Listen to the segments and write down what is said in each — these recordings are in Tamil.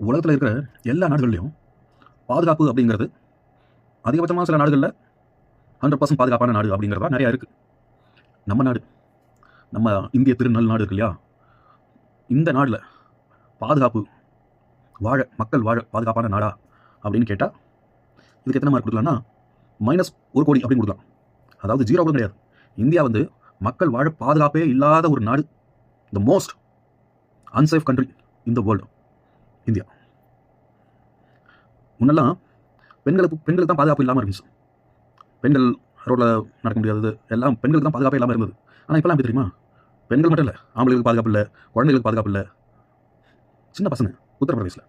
உலகத்தில் இருக்கிற எல்லா நாடுகள்லையும் பாதுகாப்பு அப்படிங்கிறது அதிகபட்சமாக சில நாடுகளில் ஹண்ட்ரட் பர்சன்ட் பாதுகாப்பான நாடு அப்படிங்கிறதா நிறையா இருக்குது நம்ம நாடு நம்ம இந்திய திருநல் நாடு இருக்கு இல்லையா? இந்த நாடில் பாதுகாப்பு வாழ மக்கள் வாழ பாதுகாப்பான நாடா அப்படின்னு கேட்டால் இதுக்கு எத்தனை மார்க் கொடுக்கலாம்னா மைனஸ் ஒரு கோடி அப்படின்னு கொடுக்கலாம். அதாவது ஜீரோ கூட கிடையாது. இந்தியா வந்து மக்கள் வாழ பாதுகாப்பே இல்லாத ஒரு நாடு the most unsafe country in the world India. முன்னெல்லாம் பெண்களுக்கு பெண்களுக்கு தான் பாதுகாப்பு இல்லாமல் இருந்துச்சு. பெண்கள் ரோட்டில் நடக்க முடியாதது எல்லாம் பெண்களுக்கு தான் பாதுகாப்பே இல்லாமல் இருந்தது. ஆனால் இப்போலாம் எப்படி தெரியுமா? பெண்கள் மட்டும் இல்லை ஆம்பளைகளுக்கு பாதுகாப்பு இல்லை குழந்தைகளுக்கு பாதுகாப்பு இல்லை. சின்ன பசங்க உத்தரப்பிரதேசில்.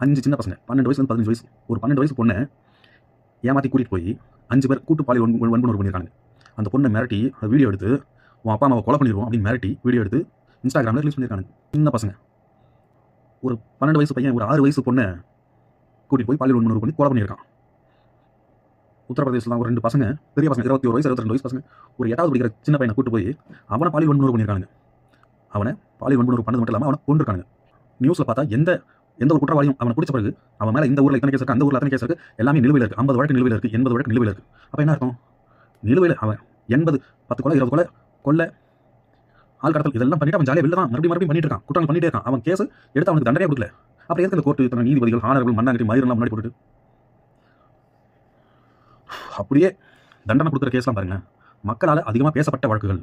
அஞ்சு சின்ன பசங்க பன்னெண்டு வயசுல பதினஞ்சு வயசு ஒரு பன்னெண்டு வயசு பொண்ணை ஏமாற்றி கூட்டிகிட்டு போய் அஞ்சு பேர் கூட்டு பாலியல் வன்பு வன்புணர்வு பண்ணியிருக்காங்க அந்த பொண்ணை மிரட்டி அந்த வீடியோ எடுத்து உன் அப்பா அம்மாவை கொலை பண்ணிடுவோம் அப்படின்னு மிரட்டி வீடியோ எடுத்து இன்ஸ்டாகிராமில் ரிலீஸ் பண்ணியிருக்காங்க சின்ன பசங்க. ஒரு பன்னெண்டு வயசு பையன் ஒரு ஆறு வயசு பொண்ணை கூட்டிகிட்டு போய் பாலியல் வன்புணர்வு பண்ணி கொலை பண்ணியிருக்கான். உத்தரப்பிரதேசில் ஒரு ரெண்டு பசங்க பெரிய பசங்க இருபத்தி ஒரு வயசு இருபத்தி ரெண்டு வயசு பசங்க ஒரு எட்டாவது படிக்கிற சின்ன பையனை கூட்டு போய் அவனை பாலியல் வன்புணர்வு பண்ணியிருக்காங்க அவனை பாலியல் வன்புணர்வு பண்ணது மட்டும் இல்லாமல் அவனை கொண்டிருக்காங்க நியூஸில் பார்த்தா எந்த எந்த ஒரு குற்றவாளியும் அவனை பிடிச்ச பிறகு அவன் மேலே இந்த ஊரில் இத்தனை கேஸ் இருக்கு அந்த ஊரில் அத்தனை கேஸ் இருக்கு எல்லாமே நிலுவையில் இருக்கு. ஐம்பது வழக்கு நிலுவையில் இருக்கு எண்பது வழக்கு நிலுவையில் இருக்கு. அப்போ என்ன அர்த்தம்? நிலுவையில் அவன் எண்பது பத்து கொலை இருபது கொலை கொள்ள ஆள் கடத்தல் இதெல்லாம் பண்ணிட்டு அவன் ஜாலியாக வெளில தான் மறுபடியும் மறுபடியும் பண்ணிட்டு இருக்கான். குற்றம் பண்ணிட்டே இருக்கான். அவன் கேஸ் எடுத்து அவனுக்கு தண்டனை கொடுக்கல. அப்புறம் எதுக்கு இந்த கோர்ட்டு இத்தனை நீதிபதிகள் ஆனர்கள் மண்ணாங்கட்டி மயிரெல்லாம் முன்னாடி போட்டுட்டு? அப்படியே தண்டனை கொடுக்குற கேஸ்லாம் பாருங்க. மக்களால் அதிகமாக பேசப்பட்ட வழக்குகள்.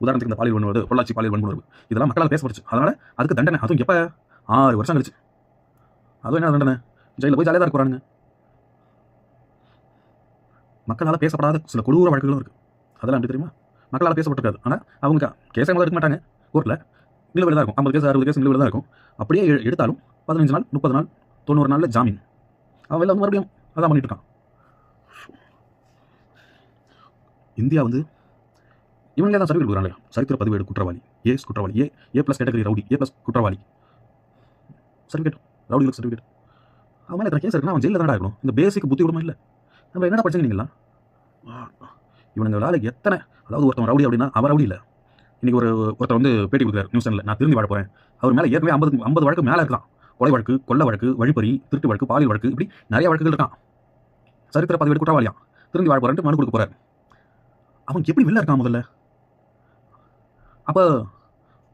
உதாரணத்துக்கு இந்த பாலியல் வன்முறை பொள்ளாச்சி பாலியல் வன்முறை இதெல்லாம் மக்களால் பேசப்படுச்சு அதனால் அதுக்கு தண்டனை. அதுவும் எப்போ? ஆறு வருஷம் கழிச்சு. அதுவும் என்ன தண்டனை? ஜெயிலில் போய் ஜாலியாக தான் இருக்கிறானுங்க மக்களால் பேசப்படாத சில கொடூர வழக்குகளும் இருக்குது அதெல்லாம் எப்படி தெரியுமா? மக்களால் பேசப்பட்டிருக்காது. ஆனால் அவங்க கேஸே முதல்ல இருக்க மாட்டாங்க? கோர்ட்டில் நிலுவையில் தான் இருக்கும். ஐம்பது கேஸ் அறுபது கேஸ் நிலுவையில் தான் இருக்கும். அப்படியே எடுத்தாலும் பதினஞ்சு நாள் முப்பது நாள் தொண்ணூறு நாளில் ஜாமீன். அவன் வெளில வந்து மறுபடியும் அதான் பண்ணிட்டு இருக்கான். இந்தியா வந்து இவங்களே தான் சர்டிஃபிகேட் கொடுக்குறாங்க சரித்திர பதிவேடு குற்றவாளி ஏஸ் குற்றவாளி A A plus category rowdy A plus குற்றவாளி. சர்டிஃபிகேட் ரவுடிகளுக்கு சர்டிஃபிகேட் அவன் மேலே எத்தனை கேஸ் இருக்குன்னா அவன் ஜெயிலில் தான் இருக்கணும். இந்த பேசிக் புத்தி விடமா இல்லை. நம்ம என்னடா படிச்சீங்க இவனுங்களால் எத்தனை அதாவது ஒருத்தன் ரவுடி அப்படின்னா அவர் ரவுடி இல்லை. இன்னைக்கு ஒரு ஒருத்தர் வந்து பேட்டி கொடுக்குறாரு நியூஸ் சேனலில் நான் திரும்பி வாழ போகிறேன் அவர் மேலே ஏற்கனவே ஐம்பது ஐம்பது வழக்கு மேலே இருக்கான் கொலை வழக்கு கொள்ள வழக்கு வழிப்பறி திருட்டு வழக்கு பாலியல் வழக்கு இப்படி நிறைய வழக்குகள் இருக்கான். சரித்திர பதிவேடு குற்றவாளியா திரும்பி வாழ போகிறேன்ட்டு மனு கொடுக்க போறாரு. அவன் எப்படி வெளில இருக்கான் முதல்ல? அப்போ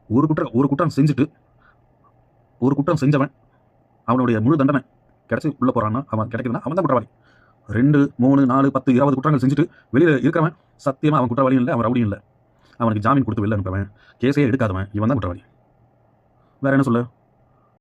ஒரு குற்றம் ஒரு குற்றம் செஞ்சுட்டு ஒரு குற்றம் செஞ்சவன் அவனுடைய முழு தண்டனை கிடைச்சி உள்ள போகிறான்னா அவன் கிடைக்குதுன்னா அவன் தான் குற்றவாளி. ரெண்டு மூணு நாலு பத்து இருபது குற்றங்கள் செஞ்சுட்டு வெளியில் இருக்கிறவன் சத்தியமாக அவன் குற்றவாளியும் இல்லை அவன் ரவுடியும் இல்லை. அவனுக்கு ஜாமீன் கொடுத்து வெளில அனுப்பவன் கேஸே எடுக்காதவன். இவன் தான் குற்றவாளி. வேற என்ன சொல்ல?